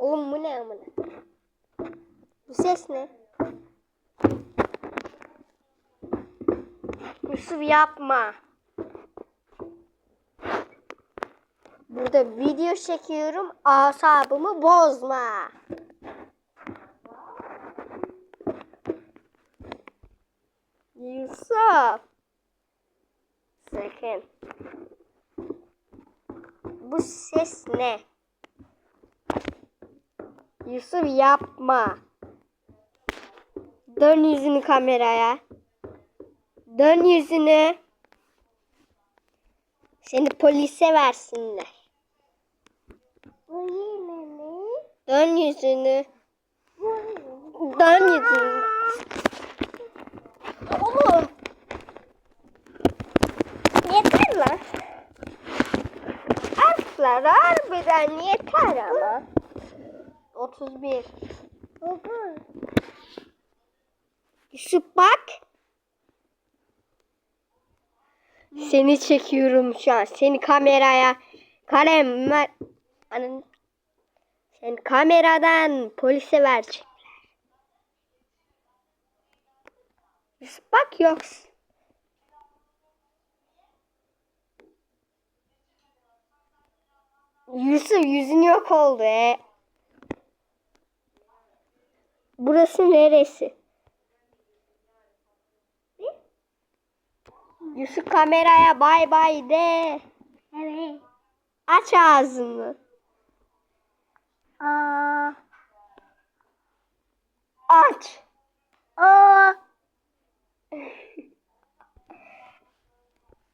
Oğlum bu ne amına? Bu ses ne? Yusuf yapma. Burada video çekiyorum. Asabımı bozma. Yusuf. Sakın. Bu ses ne? Yusuf yapma. Dön yüzünü kameraya. Dön yüzünü. Seni polise versinler. Dön yüzünü. Dön yüzünü. Oğlum. Yeter lan. Aslar harbiden yeter ama. 31. Yusuf bak. Seni çekiyorum şu an. Seni kameraya kalem ver. Sen kameradan polise verecekler. Yusuf bak yoksun. Yusuf yüzün yok oldu e. Burası neresi? Yusuf kameraya bay bay de. Evet. Aç ağzını. Aa. Aç. Aa.